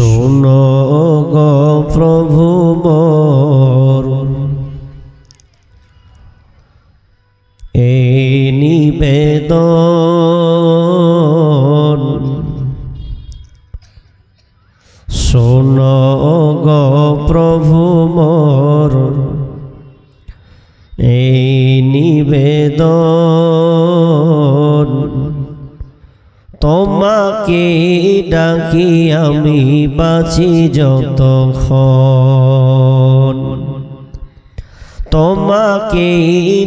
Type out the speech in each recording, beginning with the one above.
শোনো গো প্রভু মোর ডাকি আমি বাঁচি যতক্ষণ। তোমাকে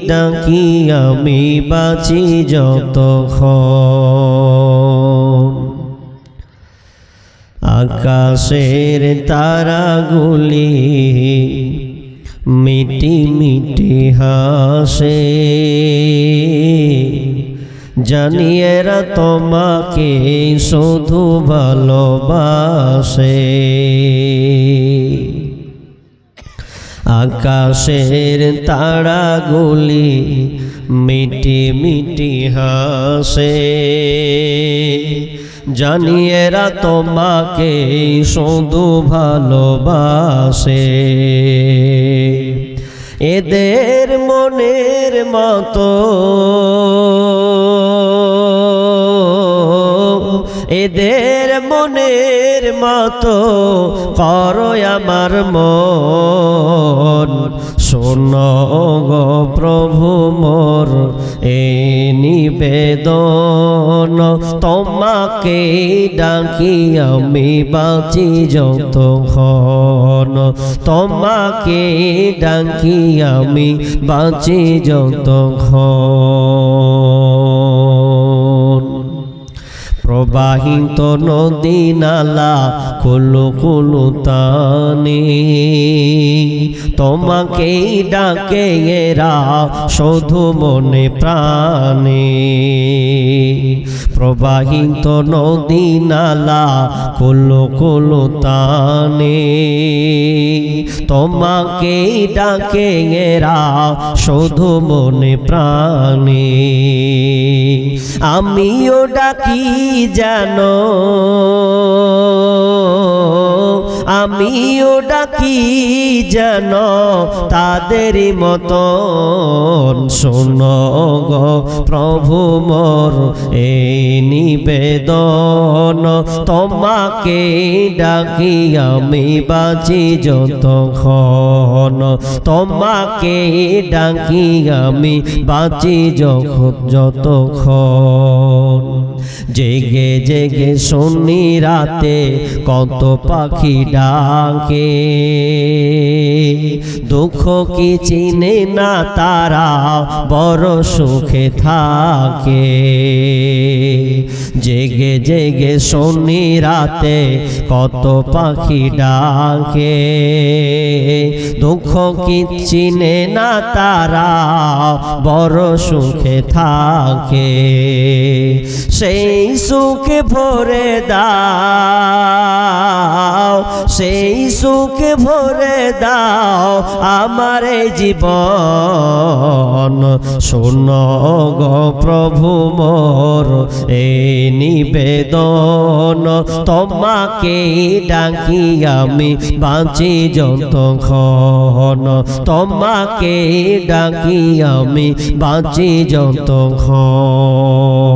ডাকি আমি বাঁচি যতক্ষণ। আকাশের তারাগুলি মিটি মিটি হাসে। জানিয়েরা তোমাকে শুধু ভালোবাসে। আকাশের তারাগুলি মিটি মিটি হাসে। জানিয়েরা তোমাকে শুধু ভালোবাসে। এদের মনের মতো। এদের মনের মতো। করো আমার মন। শোন গো প্রভু মোর, এ নিবেদন। তোমাকে ডাকি আমি বাঁচি যতক্ষণ তোমাকে ডাকি আমি বাঁচি যতক্ষণ প্রবাহিত নদী নালা কুলু কুলু তানে। তোমাকেই ডাকে এরা শুধু মনে প্রাণে। প্রবাহিত নদী নালা কুলু কুলু তানে। তোমাকেই ডাকে এরা শুধু মনে প্রাণে। আমিও ডাকি জানো? আমিও ডাকি জানো, তাদের মতন শোন গো, প্রভু মোর এই নিবেদন। তোমাকে ডাকি আমি বাঁচি যতক্ষণ। তোমাকে ডাকি আমি বাঁচি যত যখন যতক্ষণ জেগে জেগে শুনি রাতে কত পাখি ডাকে। দুঃখ কি চিনে না তারা বড় সুখে থাকে। জেগে জেগে শুনি রাতে কত পাখি ডাকে। দুঃখ কি চিনে না তারা বড় সুখে থাকে। সেই সুখে ভরে দাও, সেই সুখে ভরে দাও আমার জীবন। শোন গো প্রভু মোর এই নিবেদন। তোমাকে ডাকি আমি বাঁচি যতক্ষণ তোমাকে ডাকি আমি বাঁচি যতক্ষণ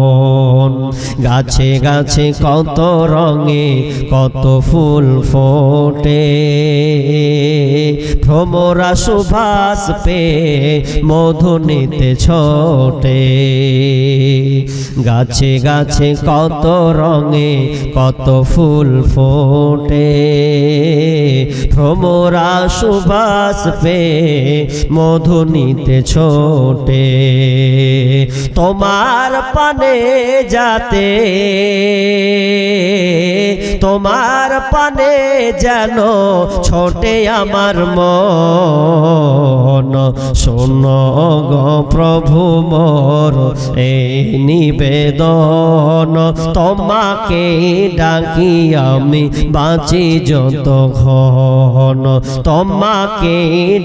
গাছে গাছে কত রঙে, কত ফুল ফোটে। ভ্রমরা সুভাষ পে মধু নিতে ছোটে। গাছে গাছে কত রঙে, কত ফুল ফোটে। ভ্রমরা সুভাষ পে মধু নিতে ছোটে। তোমার পানে যাতে তোমার পানে যেন ছোটে আমার মন। শোন গো প্রভু মোর এই নিবেদন। তোমাকে ডাকি আমি বাঁচি যতক্ষণ। তোমাকে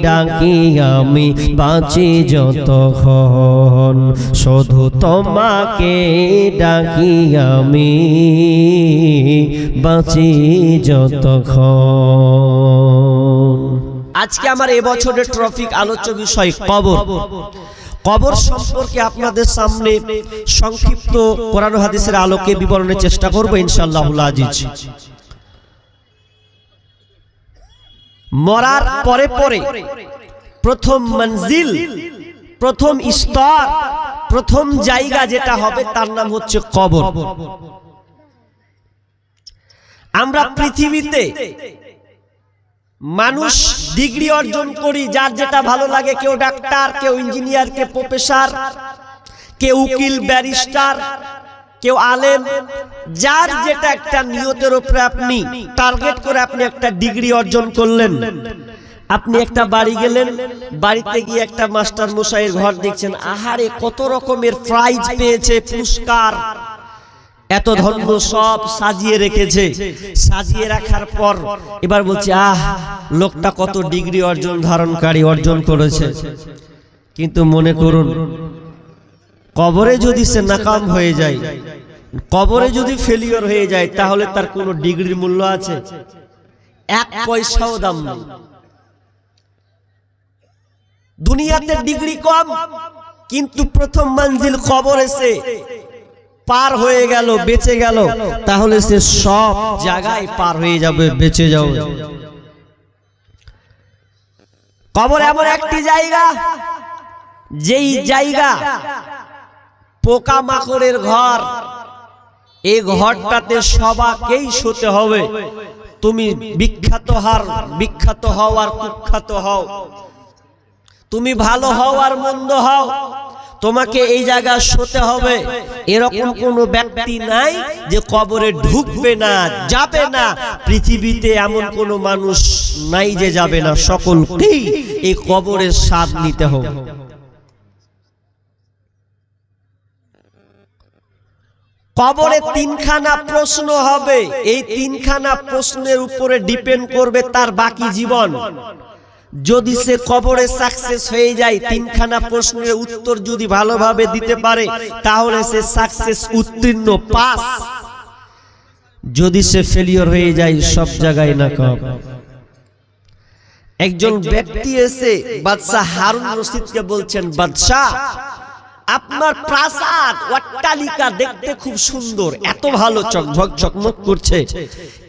ডাকি আমি বাঁচি যতক্ষণ। শুধু তোমাকে ডাকি আমি বাঁচি যতক্ষণ। আজকে আমার এবছরের ট্রফিক আলোচ্য বিষয় কবর। কবর সম্পর্কে আপনাদের সামনে সংক্ষিপ্ত কোরআন হাদিসের আলোকে বিবরণের চেষ্টা করব ইনশাআল্লাহ আজিজ। মরার পরে পরে প্রথম মঞ্জিল প্রথম স্তর, প্রথম জায়গা যেটা হবে, তার নাম হচ্ছে কবর। আমরা পৃথিবীতে মানুষ ডিগ্রি অর্জন করি, যার যেটা ভালো লাগে, কেউ ডাক্তার, কেউ ইঞ্জিনিয়ার, কেউ প্রফেসর, কেউ উকিল, ব্যারিস্টার, কেউ আলেম, যার যেটা একটা নিয়তের উপরে আপনি, টার্গেট করে আপনি একটা ডিগ্রি অর্জন করলেন। আপনি একটা বাড়ি গেলেন বাড়িতে গিয়ে একটা মাস্টার মশাইয়ের ঘর দেখছেন। আহারে কত রকমের প্রাইজ পেয়েছে পুরস্কার। এত ধন্য সব সাজিয়ে রেখেছে। সাজিয়ে রাখার পর এবার বলছে আহ লোকটা কত ডিগ্রি অর্জন ধারণকারী অর্জন করেছে। কিন্তু মনে করুন কবরে যদি সে নাকাম হয়ে যায় কবরে যদি ফেলিওর হয়ে যায় তাহলে তার কোনো ডিগ্রির মূল্য আছে। এক পয়সাও দাম নেই। দুনিয়াতে ডিগ্রি কম, কিন্তু প্রথম মঞ্জিল কবর এসে পার হয়ে গেল, বেঁচে গেল। তাহলে সে সব জায়গায় পার হয়ে যাবে, বেঁচে যাবে। কবর এমন একটি জায়গা, যেই জায়গা পোকা মাকড়ের ঘর, এই ঘরটাতে সবাকেই শুতে হবে। তুমি বিখ্যাত হার, বিখ্যাত হও আর কুখ্যাত হও। তুমি ভালো হও আর মন্দ হও। তোমাকে এই জায়গা শুতে হবে। এরকম কোন ব্যক্তি নাই যে কবরে ঢুকবে না, যাবে না। পৃথিবীতে এমন কোন মানুষ নাই যে যাবে না। সকলকেই এই কবরের স্বাদ নিতে হবে। কবরে তিনখানা প্রশ্ন হবে। এই তিনখানা প্রশ্নের উপরে ডিপেন্ড করবে তার বাকি জীবন। যদি সে কবরে সাকসেস হয়ে যায় তিনখানা প্রশ্নের উত্তর যদি ভালোভাবে দিতে পারে তাহলে সে সাকসেস উত্তীর্ণ পাস। যদি সে ফেলিওর হয়ে যায় সব জায়গায় না কম একজন ব্যক্তি এসে বাদশাহ হারুন রশিদকে বলছেন বাদশাহ আপনার প্রাসাদ, অট্টালিকা দেখতে খুব সুন্দর, এত ভালো চকঝক চকমক করছে।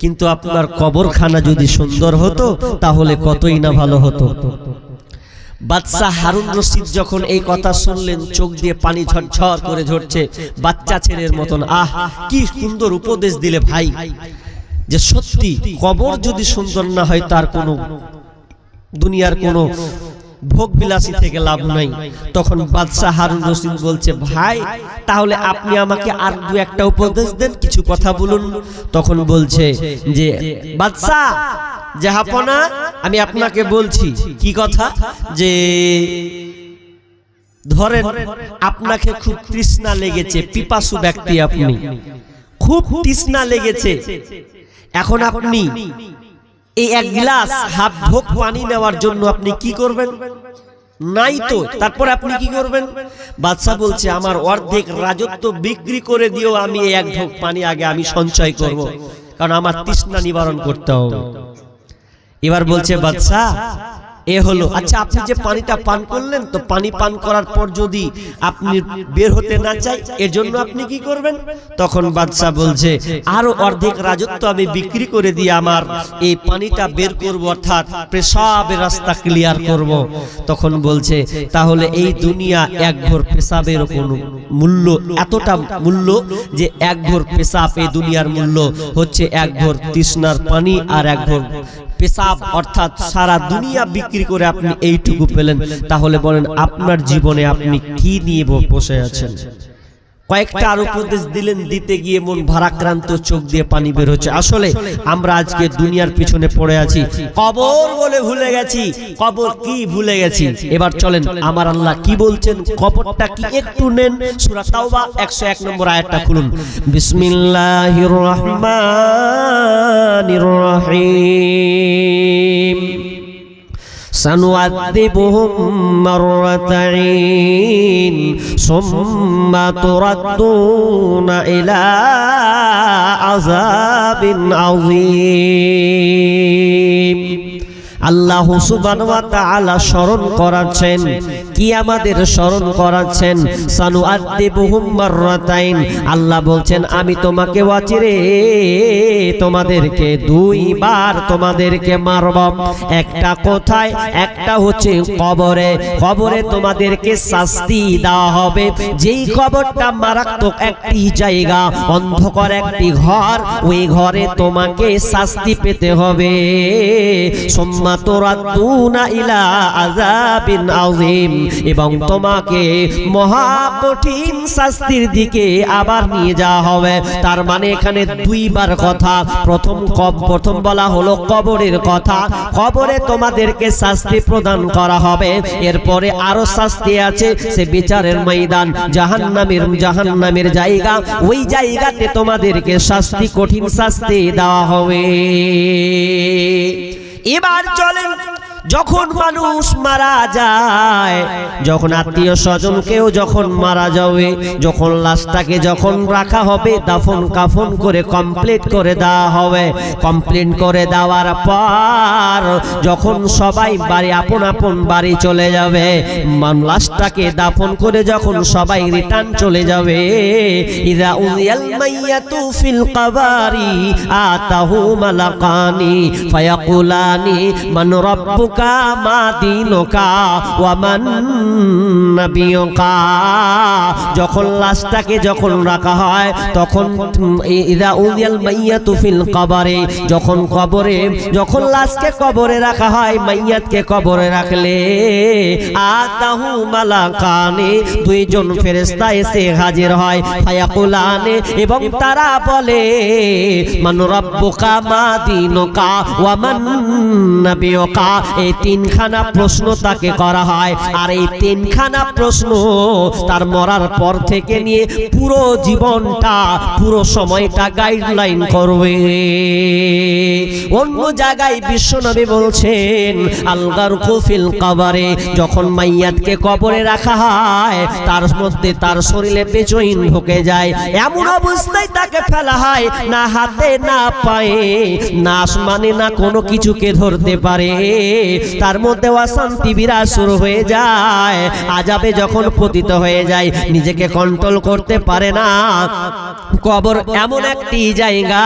কিন্তু আপনার কবরখানা যদি সুন্দর হতো, তাহলে কতই না ভালো হতো। বাদশাহ হারুন রশিদ যখন এই কথা শুনলেন, চোখ দিয়ে পানি ঝরঝর করে ঝরছে, বাচ্চা ছেলের মতন। আহ, কি সুন্দর উপদেশ দিলে ভাই, যে সত্যি কবর যদি সুন্দর না হয়, তার কোনো দুনিয়ার কোনো ভোগ বিলাসী থেকে লাভ নাই। তখন বাদশাহ হারুন রশিদ বলছে, ভাই, তাহলে আপনি আমাকে আর দু একটা উপদেশ দেন, কিছু কথা বলুন। তখন বলছে যে, বাদশাহ জাহাপনা আমি আপনাকে বলছি। কি কথা? যে, ধরেন, আপনাকে খুব তৃষ্ণা লেগেছে, পিপাসু ব্যক্তি আপনি। খুব তৃষ্ণা লেগেছে। এখন আপনি এই এক গ্লাস হাফ ভোগ পানি নেওয়ার জন্য আপনি কি করবেন? নাই তো তারপর আপনি কি করবেন? বাদশাহ বলছে আমার অর্ধেক রাজত্ব বিক্রি করে দিও আমি এই এক ভোগ পানি আগে আমি সঞ্চয় করব। কারণ আমার তৃষ্ণা নিবারণ করতে হবে। এবার বলছে বাদশাহ এ হলো আচ্ছা আপনি যে পানিটা পান করলেন তো পানি পান করার পর যদি আপনি বের হতে না চাই এর জন্য আপনি কি করবেন? তখন বাদশাহ বলছে আরও অর্ধেক রাজত্ব আমি বিক্রি করে দিয়ে আমার এই পানিটা বের করব অর্থাৎ পেশাবের রাস্তা ক্লিয়ার করব। তখন বলছে তাহলে এই দুনিয়া এক ঘর পেশাবের কোনো মূল্য এতটা মূল্য যে এক ঘর পেশাব এই দুনিয়ার মূল্য হচ্ছে এক ঘর তৃষ্ণার পানি আর এক ঘর পেশাব অর্থাৎ সারা দুনিয়া বিক্রি করে আপনি এইটুকু পেলেন। তাহলে বলেন, আপনার জীবনে আপনি কি নিয়ে বসে আছেন? কয়েকটা আর উপদেশ দিলেন, দিতে গিয়ে মন ভারাক্রান্ত, চোখ দিয়ে পানি বের হচ্ছে। আসলে আমরা আজকে দুনিয়ার পিছনে পড়ে আছি। কবর বলে ভুলে গেছি। কবর কি ভুলে গেছি? এবার চলেন, আমার আল্লাহ কি বলছেন? কবরটা কি একটু নেন? সূরা তাওবা 101 নম্বর আয়াতটা খুলুন। বিসমিল্লাহির রহমানির রহিম। سنعذبهم مرتين ثم تردون إلى عذاب عظيم. আল্লাহ তাআলা স্মরণ করাচ্ছেন কি আমাদের স্মরণ করাচ্ছেন সানু আদিবুহুম মাররাতাইন। আল্লাহ বলছেন, আমি তোমাকে ওয়াচিরে তোমাদেরকে দুইবার তোমাদেরকে মারব। একটা কোথায়, একটা হচ্ছে কবরে। কবরে তোমাদেরকে শাস্তি দেওয়া হবে। যেই কবরটা মারাত্মক একটি জায়গা, অন্ধকার একটি ঘর, ওই ঘরে তোমাকে শাস্তি পেতে হবে। সোম্মা তুরাদ্দুনা ইলা আযাবিন আযীম। এবং তোমাকে মহা কঠিন শাস্তির দিকে আবার নিয়ে যাওয়া হবে। তার মানে এখানে দুইবার কথা। প্রথম প্রথম বলা হলো কবরের কথা। কবরে তোমাদেরকে শাস্তি প্রদান করা হবে। এরপরে আরও শাস্তি আছে। সে বিচারের ময়দান, জাহান্নামের জাহান্নামের জায়গা। ওই জায়গাতে তোমাদেরকে শাস্তি, কঠিন শাস্তি দেওয়া হবে। এবার চলেন যখন মানুষ মারা যায়, যখন আত্মীয় স্বজন কেউ যখন মারা যাবে, যখন লাশটাকে যখন রাখা হবে, দাফন কাফন করে কমপ্লিট করে দেওয়া হবে। কমপ্লিট করে দেওয়ার পর যখন সবাই বাড়ি, আপন আপন বাড়ি চলে যাবে লাশটাকে দাফন করে যখন সবাই রিটার্ন চলে যাবে, ইদা উদিয়াল মাইয়াতু ফিল আতাহু মালাকানি, ফায়াকুলানি, মান মা দীনুকা ওয়া মান নাবিয়ুকা যখন লাশটাকে যখন রাখা হয়, তখন ইদা উদিয়াল মাইয়াতু ফিল কাবারে। যখন কবরে, যখন লাশকে কবরে রাখা হয়, মাইয়াতকে কবরে রাখলে আতাহু মালাকানি দুইজন ফেরেশতা এসে হাজির হয়, ফায়াকুলানে, এবং তারা বলে, মান রাব্বুকা মা দীনুকা ওয়া মান নাবিয়ুকা এই তিনখানা প্রশ্ন তাকে করা হয়। আর এই তিনখানা প্রশ্ন তার মরার পর থেকে নিয়ে পুরো জীবনটা পুরো সময়টা গাইডলাইন করবে। অন্য জায়গায় বিশ্বনবী বলছেন আলগার কুফিল কবরে যখন মাইয়াতকে কবরে রাখা হয় তার মধ্যে তার শরীরে বেচইন ঢুকে যায়। এমন অবস্থায় তাকে ফেলা হয় না হাতে না পায়ে না আসমানে না কোনো কিছুকে ধরতে পারে। তার মধ্যে অশান্তি বিরাজ শুরু হয়ে যায়। আজাবে যখন পতিত হয়ে যায়, নিজেকে কন্ট্রোল করতে পারে না। কবর এমন একটি জায়গা,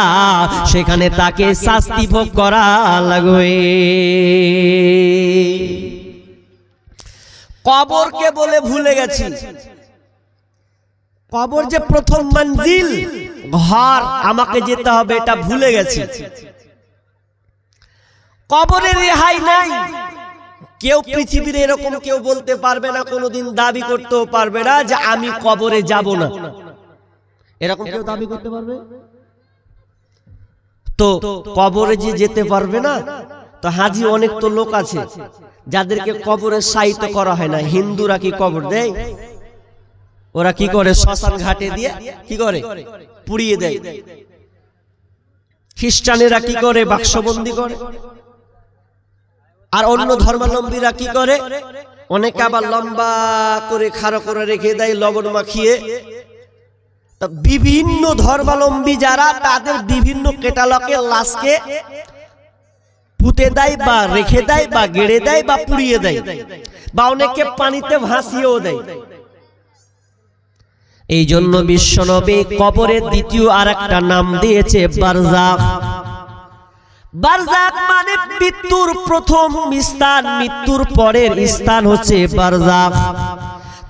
সেখানে তাকে শাস্তি ভোগ করা লাগবে। কবরকে বলে ভুলে গেছি। কবর যে প্রথম মঞ্জিল, ঘর আমাকে যেতে হবে, এটা ভুলে গেছি। কবরে রেহাই নাই। কেউ পৃথিবীর এরকম কেউ বলতে পারবে না কোনোদিন দাবি করতেও পারবে না যে আমি কবরে যাব না। এরকম কেউ দাবি করতে পারবে? তো কবরে যে যেতে পারবে না তো হাজি অনেক তো লোক আছে যাদেরকে কবরে সাহিত্য করা হয় না। হিন্দুরা কি কবর দেয়? ওরা কি করে? শ্মশান ঘাটে দিয়ে কি করে? পুড়িয়ে দেয়। খ্রিস্টানেরা কি করে? বাক্সবন্দি করে। আর অন্য ধর্মাবলম্বীরা কি করে? অনেকে আবার লম্বা করে খাড়া করে রেখে দেয় লবণ মাখিয়ে। বিভিন্ন ধর্মাবলম্বী যারা তাদের বিভিন্ন কেটালকে লাশকে পুঁতে দেয় বা রেখে দেয় বা গেড়ে দেয় বা পুড়িয়ে দেয় বা অনেকে পানিতে ভাসিয়েও দেয়। এই জন্য বিশ্বনবী কবরের দ্বিতীয় আর একটা নাম দিয়েছে বারজাখ বারজাক মানে মৃত্যুর প্রথম স্থান মৃত্যুর পরের স্থান হচ্ছে বারজাক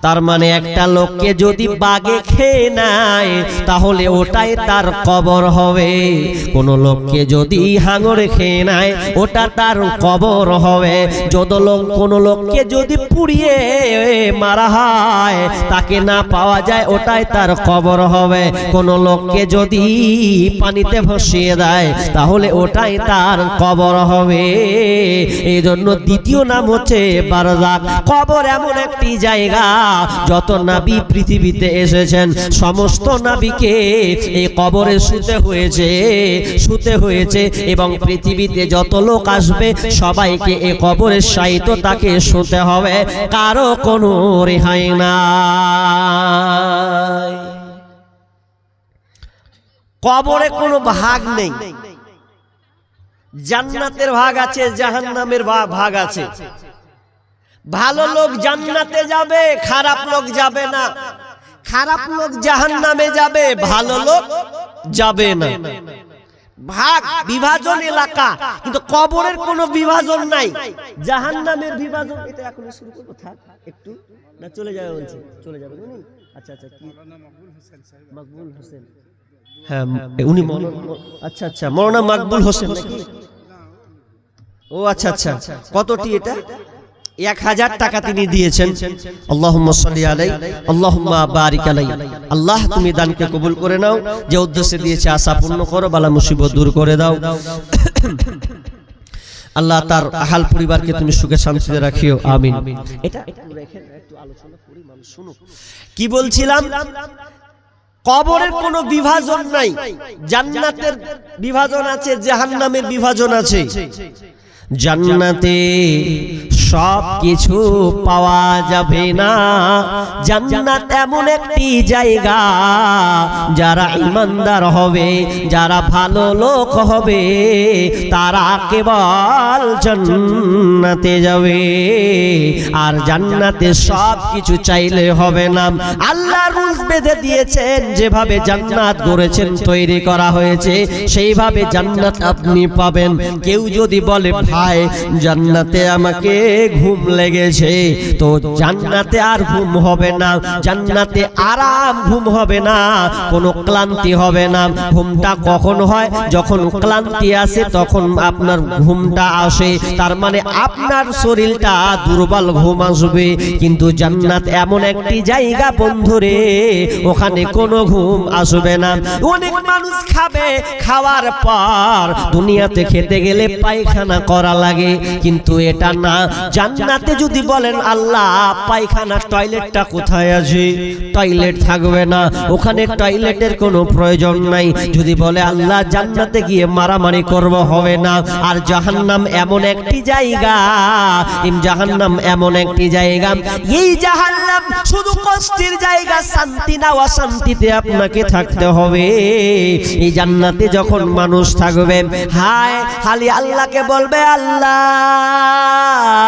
তার মানে একটা লোককে যদি বাগে খেয়ে নেয়, তাহলে ওটাই তার কবর হবে। কোন লোককে যদি হাঙরে খেয়ে নেয়, ওটা তার কবর হবে। যত লোক, কোন লোককে যদি পুড়িয়ে মারা হয়, তাকে না পাওয়া যায়, ওটাই তার কবর হবে। কোন লোককে যদি পানিতে ভাসিয়ে দেয়, তাহলে ওটাই তার কবর হবে। এই জন্য দ্বিতীয় নাম হচ্ছে বারজাক। কবর এমন একটি জায়গা যত নাবি পৃথিবীতে এসেছেন, সমস্ত নাবিকে এই কবরে শুতে হয়েছে শুতে হয়েছে এবং পৃথিবীতে যত লোক আসবে, সবাইকে এই কবরের সাহিত্য তাকে শুতে হবে। কারও কোনো রেহাই নাই। কবরে কোনো ভাগ নেই। জান্নাতের ভাগ আছে, জাহান্নামের ভাগ আছে। ভালো লোক জান্নাতে যাবে, খারাপ লোক যাবে না। খারাপ লোক জাহান্নামে যাবে, ভালো লোক যাবে না। ভাগ বিভাজন এলাকা, কিন্তু কবরের কোনো বিভাজন নাই। জাহান্নামের বিভাজন এটা এখন শুরু করব, থাক, একটু। না, চলে যাবে বলছে। চলে যাবে আচ্ছা আচ্ছা কি মকবুল হোসেন। হ্যাঁ উনি আচ্ছা আচ্ছা মৌলানা মকবুল হোসেন ও আচ্ছা আচ্ছা কতটি এটা? এক হাজার টাকা তিনি দিয়েছেন। আল্লাহ তুমি দানকে কবুল করে নাও যে উদ্দেশ্যে দিয়েছে আশা পূর্ণ করো বালা মুসিবত দূর করে দাও। আল্লাহ তার আহাল পরিবারকে তুমি সুখে শান্তিতে রাখিও। আমিন। এটা একটু আলোচনা করি মানুষ শুনুক কি বলছিলাম? কবরের কোনো বিভাজন নাই জান্নাতের বিভাজন আছে জাহান্নামের বিভাজন আছে। জান্নাতে সব কিছু পাওয়া যাবে না। জান্নাত এমন একটি জায়গা, যারা ইমানদার হবে, যারা ভালো লোক হবে, তারা কেবল জান্নাতে যাবে। আর জান্নাতে সব কিছু চাইলে হবে না। আল্লাহ রুলস বেঁধে দিয়েছেন, যেভাবে জান্নাত গড়েছেন, তৈরি করা হয়েছে, সেইভাবে জান্নাত আপনি পাবেন। কেউ যদি বলে, ভাই, জান্নাতে আমাকে ঘুম লেগেছে। তো জান্নাতে আর ঘুম হবে না, জান্নাতে আরাম ঘুম হবে না, কোনো ক্লান্তি হবে না। ঘুমটা কখন হয়? যখন ক্লান্তি আসে, তখন আপনার ঘুমটা আসে। তার মানে আপনার শরীরটা দুর্বল ঘুম আসবে। কিন্তু জান্নাত এমন একটি জায়গা বন্ধুরে ওখানে কোনো ঘুম আসবে না। অনেক মানুষ খাবে, খাওয়ার পর দুনিয়াতে খেতে গেলে পায়খানা করা লাগে। কিন্তু এটা না জান্নাতে যদি বলেন, আল্লাহ পায়খানা টয়লেটটা কোথায় আছে? টয়লেট থাকবে না। ওখানে টয়লেটের কোনো প্রয়োজন নাই। যদি বলে, আল্লাহ, জান্নাতে গিয়ে মারামারি করব, হবে না। আর জাহান্নাম এমন একটি জায়গা জাহান্নাম এমন একটি জায়গা। এই জাহান্নাম শুধু কষ্টের জায়গা, শান্তি না অশান্তিতে আপনাকে থাকতে হবে। এই জান্নাতে যখন মানুষ থাকবে, হায়, খালি আল্লাহকে বলবে, আল্লাহ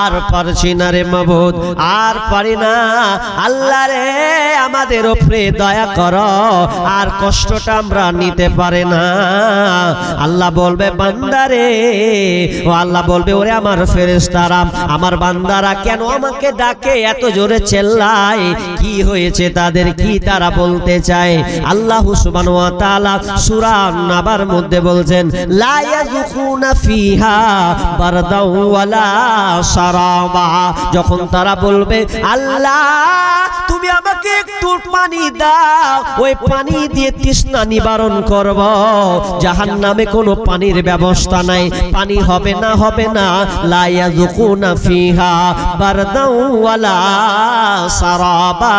আর পারছি না রে মাবুদ, আর পারি না। আল্লাহ রে, আমাদের ওপরে দয়া কর, আর কষ্টটা আমরা নিতে পারে না। আল্লাহ বলবে বান্দারে ও আল্লাহ বলবে, ওরে আমার ফেরেশতারা, আমার বান্দারা কেন আমাকে ডাকে, এত জোরে চেল্লায়? কি হয়েছে তাদের, কি তারা বলতে চায়? আল্লাহ সুবহানাহু ওয়া তাআলা সূরা নাবার মধ্যে বলছেন, লা ইয়াযুকুনা ফিহা বারদাও যখন তারা বলবে, আল্লাহ, তুমি আমাকে একটু পানি দাও। ওই পানি দিয়ে তৃষ্ণা নিবারণ করব। জাহান নামে কোনো পানির ব্যবস্থা নাই। পানি হবে না হবে না। লাইয়া জুকুনা ফিহা বারদাও ওয়ালা সারাবা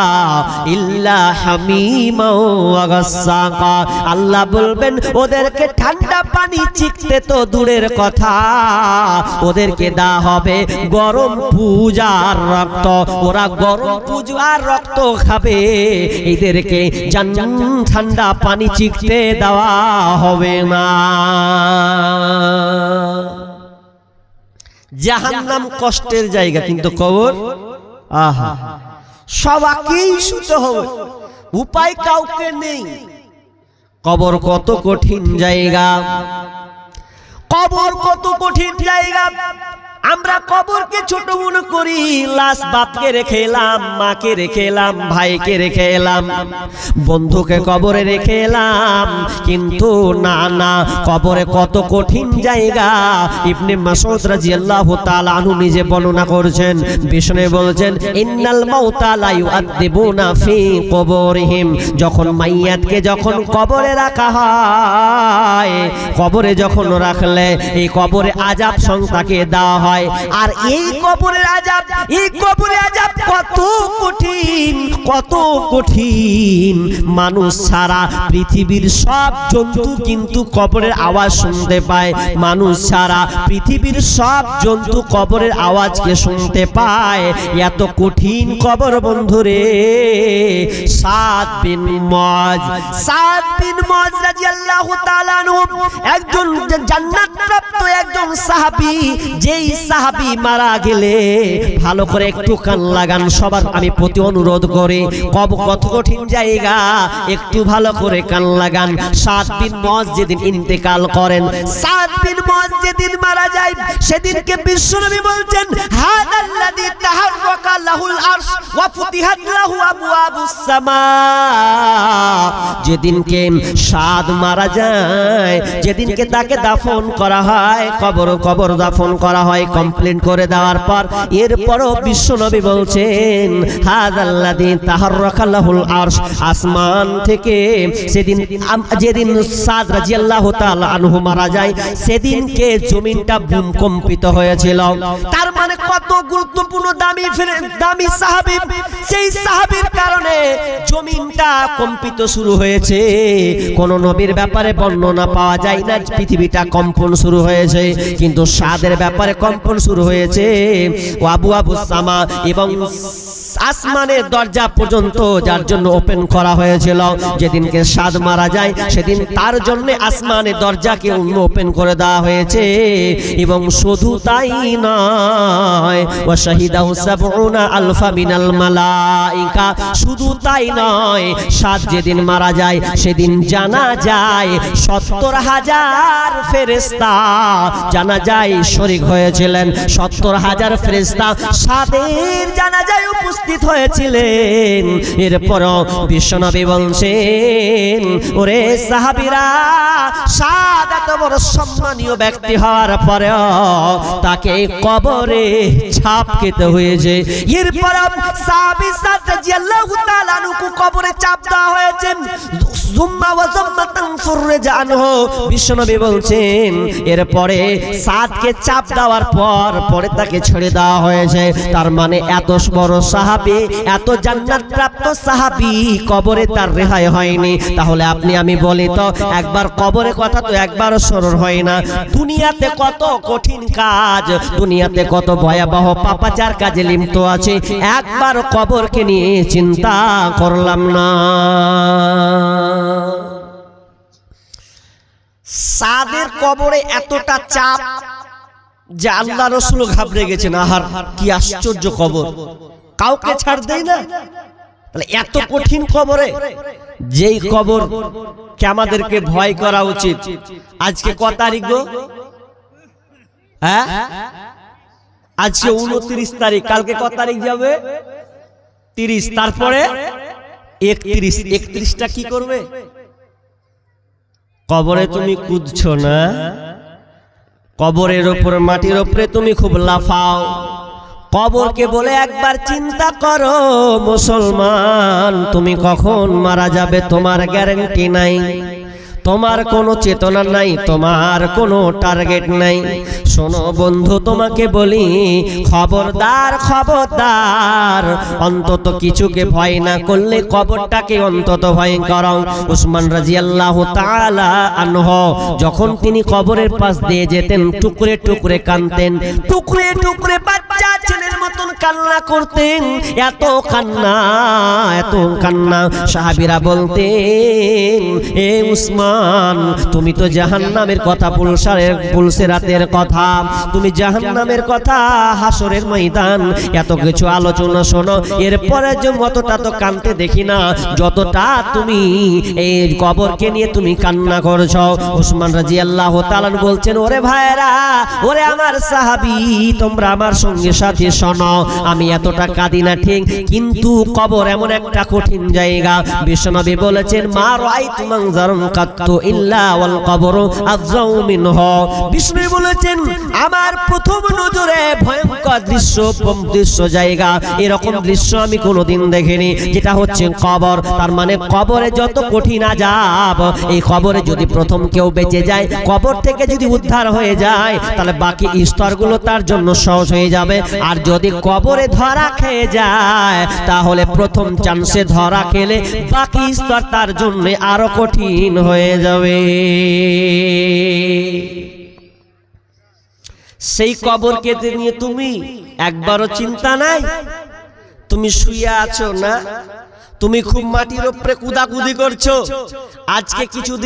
ইল্লা হামিমা ওয়া গাসসাকা আল্লাহ বলবেন, ওদেরকে ঠান্ডা পানি চিকতে তো দূরের কথা। ওদেরকে দা হবে গরম পূজার রক্ত। ওরা গরম পূজার রক্ত খাবে। এদেরকে ঠান্ডা পানি চিকতে দেওয়া হবে না। জাহান্নাম কষ্টের জায়গা, কিন্তু কবর? আহা। সবাকেই শুতে হবে। উপায় কাউকে নেই। কবর কত কঠিন জায়গা। কবর কত কঠিন জায়গা। আমরা কবরকে ছোট মনে করি, লাশ বাপকে রেখে এলাম, মাকে রেখে এলাম, ভাইকে রেখে এলাম, বন্ধুকে কবরে রেখে এলাম। কিন্তু না না, কবরে কত কঠিন জায়গা। ইবনে মাসউদ রাদিয়াল্লাহু তাআলা আনহু নিজে বর্ণনা করছেন বিষ্ণু বলছেন, ইন্নাল মাউতা লা ইউআদিবুনা ফি কবরিহিম। যখন মাইয়াতকে যখন কবরে রাখা হয়, কবরে যখন রাখলে, এই কবরে আজাব সংতাকে দেওয়া হয়। হয়। আর এই কবরের আজাব, এই কবরের আজাব কত কঠিন কত কঠিন। মানুষ ছাড়া পৃথিবীর সব জন্তু কিন্তু কবরের আওয়াজ শুনতে পায়। মানুষ ছাড়া পৃথিবীর সব জন্তু কবরের আওয়াজকে শুনতে পায়। এত কঠিন কবর বন্ধুরে সাত বিন মজ সাত বিন মজ রাদিয়াল্লাহু তাআলা একজন জান্নাত প্রাপ্ত একজন সাহাবী, যেই সাহাবী মারা গেলে ভালো করে একটু কান লাগান, সবার আমি প্রতি অনুরোধ করে। কব কত কঠিন জায়গা, একটু ভালো করে কান লাগান। সাত দিন মজ যেদিন ইন্তেকাল করেন, সাত দিন মারা যায়, সেদিনকে বিশ্বনবী বলছেন, হাদাল্লাযী তাহাররাকা লাহুল আরশ ওয়া ফুতিহাত লাহু আবওয়াবুস সামা। যেদিনকে সাদ মারা যায়, যেদিনকে তাকে দাফন করা হয়, কবর কবর দাফন করা হয়, কমপ্লেন করে দেওয়ার পর, এরপরও বিশ্বনবী বলছেন, হাদাল্লাযী তাহাররাকা লাহুল আরশ আসমান থেকে সেদিন যেদিন সাদ রাদিয়াল্লাহু তাআলা আনহু মারা যায়, সেদিনকে জমিনটা ভূমিকম্পিত হয়েছিল। তার মানে কত গুরুত্বপূর্ণ দামি দামি সাহাবী, সেই সাহাবীর কারণে জমিনটা কম্পিত শুরু হয়েছে। কোন নবীর ব্যাপারে বর্ণনা পাওয়া যায় না, পৃথিবীটা কম্পন শুরু হয়েছে। কিন্তু সাদের ব্যাপারে কম্পন শুরু হয়েছে। আবু আবু সামা এবং আসমানের দরজা পর্যন্ত যার জন্য ওপেন করা হয়েছিল। যেদিনকে সাদ মারা যায় সেদিন তার জন্য আসমানের দরজাকে ওপেন করে দেওয়া হয়েছে। এবং শুধু তাই নয় ও আলফা মিনাল মালাইকা। শুধু তাই নয় সাত যেদিন মারা যায় সেদিন জানা যায় সত্তর হাজার ফেরেস্তা জানা যায় শরিক হয়েছিলেন। সত্তর হাজার ফেরেস্তা সাদের জানা যায় উপস্থিত হয়েছিলেন। এরপরও বিশ্বনবী বলছেন, ওরে সাহাবিরা সাদ এত বড় সম্মানীয় ব্যক্তি হওয়ার পরেও তাকে কবরে ছাপ খেতে হয়েছে। এরপর সাহাবী সাদ রাদিয়াল্লাহু তাআলা আনহু কবরে চাপ দেওয়া হয়েছে। জুম্মা ওয়া জাম্মাতান ফুরজা আনহু। বিশ্বনবী বলছেন, এরপরে সাদকে চাপ দেওয়ার পর পরে তাকে ছেড়ে দেওয়া হয়েছে। তার মানে এত বড় সাহাবী এত জান্নাত প্রাপ্ত সাহাবী, কবরে তার রেহাই হয়নি। তাহলে আপনি, আমি বলি তো, একবার কবরে কথা তো একবারও স্মরণ হয় না। দুনিয়াতে কত কঠিন কাজ, দুনিয়াতে কত ভয়াবহ পাপাচার কাজে লিপ্ত আছে। একবার কবরকে নিয়ে চিন্তা করলাম না। সাদের কবরে এতটা চাপ যে আল্লাহ রসুল ঘাবড়ে গেছেন। আহার, কি আশ্চর্য কবর কাউকে ছাড় দেয় না। তাহলে এত কঠিন খবরে যেই কবর কে আমাদেরকে ভয় করা উচিত? আজকে ক তারিখ গো? হ্যাঁ? আজকে উনত্রিশ তারিখ। কালকে ক তারিখ যাবে? তিরিশ। তারপরে? একত্রিশ। একত্রিশটা কি করবে? কবরে তুমি কুদছো না? কবরের ওপর মাটির ওপরে তুমি খুব লাফাও। কবরকে বলে একবার চিন্তা করো মুসলমান। তুমি কখন মারা যাবে? তোমার গ্যারেন্টি নাই। তোমার কোনো চেতনা নাই। তোমার কোনো টার্গেট নাই। শোনো বন্ধু তোমাকে বলি খবরদার খবরদার। অন্তত কিছুকে ভয় না করলে কবরটাকে অন্তত ভয় করো। উসমান রাজিয়াল্লাহু তাআলা আনহ যখন তিনি কবরের পাশ দিয়ে যেতেন টুকরে টুকরে কানতেন টুকরে টুকরে বাচ্চা ছেলের মতন কান্না করতেন। এত কান্না এত কান্না। সাহাবীরা বলতেন, এ উসমান, তুমি তো জাহান্নামের কথা পুলসারের, পুলসেরাতের কথা। তুমি জাহান্নামের কথা হাসরের ময়দান। এত কিছু আলোচনা শোনো। এরপরে যে মতটা তো কানতে দেখি না, যতটা তুমি এই কবরকে নিয়ে তুমি কান্না করছ। উসমান রাজি আল্লাহ তালান বলছেন, ওরে ভাইরা ওরে আমার সাহাবি, তোমরা আমার সঙ্গে সাথে শোনো। শোনো, আমি এতটা কাঁদি না, ঠিক? কিন্তু কবর এমন একটা কঠিন জায়গা। বিশ্বনবী বলেছেন, মা রাই তুমাং জারম কাত্তু ইল্লা ওয়াল কবর আফজাউ মিনহ। বিষ্ণু বলেছেন, আমার প্রথম নজরে ভয়ঙ্কর দৃশ্য দৃশ্য জায়গা। এরকম দৃশ্য আমি কোনোদিন দেখিনি, যেটা হচ্ছে কবর। তার মানে কবরে যত কঠিন আজাব এই কবরে যদি প্রথম কেউ বেঁচে যায়, কবর থেকে যদি উদ্ধার হয়ে যায়, তাহলে বাকি স্তরগুলো তার জন্য সহজ হয়ে যাবে। আর যদি কবরে ধরা খেয়ে যায়, তাহলে প্রথম চান্সে ধরা খেলে বাকি স্তর তার জন্য আরও কঠিন হয়ে যাবে। সেই কবরকে নিয়ে তুমি একবারও চিন্তা নাই? তুমি শুয়ে আছো না? তুমি খুব মাটির উপরে কুদাকুদি করছ? আজকে কিছুদিন